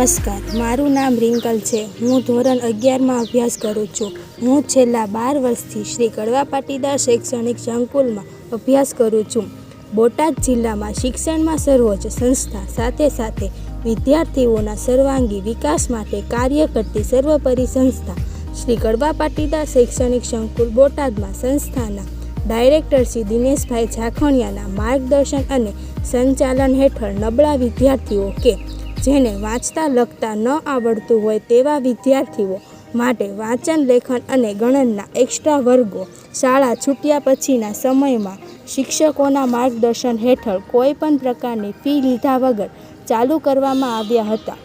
નમસ્કાર. મારું નામ રિંકલ છે. હું ધોરણ અગિયારમાં અભ્યાસ કરું છું. હું છેલ્લા બાર વર્ષથી શ્રી કડવા પાટીદાર શૈક્ષણિક સંકુલમાં અભ્યાસ કરું છું. બોટાદ જિલ્લામાં શિક્ષણમાં સર્વોચ્ચ સંસ્થા, સાથે સાથે વિદ્યાર્થીઓના સર્વાંગી વિકાસ માટે કાર્ય કરતી સર્વોપરી સંસ્થા, શ્રી કડવા પાટીદાર શૈક્ષણિક સંકુલ બોટાદમાં સંસ્થાના ડાયરેક્ટર શ્રી દિનેશભાઈ ઝાખણિયાના માર્ગદર્શન અને સંચાલન હેઠળ નબળા વિદ્યાર્થીઓ કે જેને વાંચતા, લખતા ન આવડતું હોય તેવા વિદ્યાર્થીઓ માટે વાંચન, લેખન અને ગણનના એક્સ્ટ્રા વર્ગો શાળા છૂટ્યા પછીના સમયમાં શિક્ષકોના માર્ગદર્શન હેઠળ કોઈપણ પ્રકારની ફી લીધા વગર ચાલુ કરવામાં આવ્યા હતા.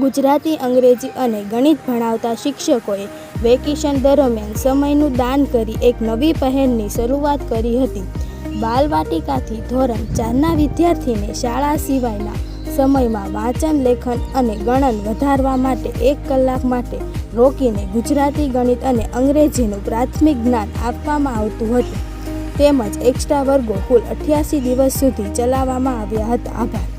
ગુજરાતી, અંગ્રેજી અને ગણિત ભણાવતા શિક્ષકોએ વેકેશન દરમિયાન સમયનું દાન કરી એક નવી પહેલની શરૂઆત કરી હતી. બાલવાટિકાથી ધોરણ ચારના વિદ્યાર્થીને શાળા સિવાયના સમયમાં વાંચન, લેખન અને ગણન વધારવા માટે એક કલાક માટે રોકીને ગુજરાતી ગણિત અને અંગ્રેજીનું પ્રાથમિક જ્ઞાન આપવામાં આવતું હતું. તેમજ એક્સ્ટ્રા વર્ગો કુલ અઠ્યાસી દિવસ સુધી ચલાવવામાં આવ્યા હતા. આભાર.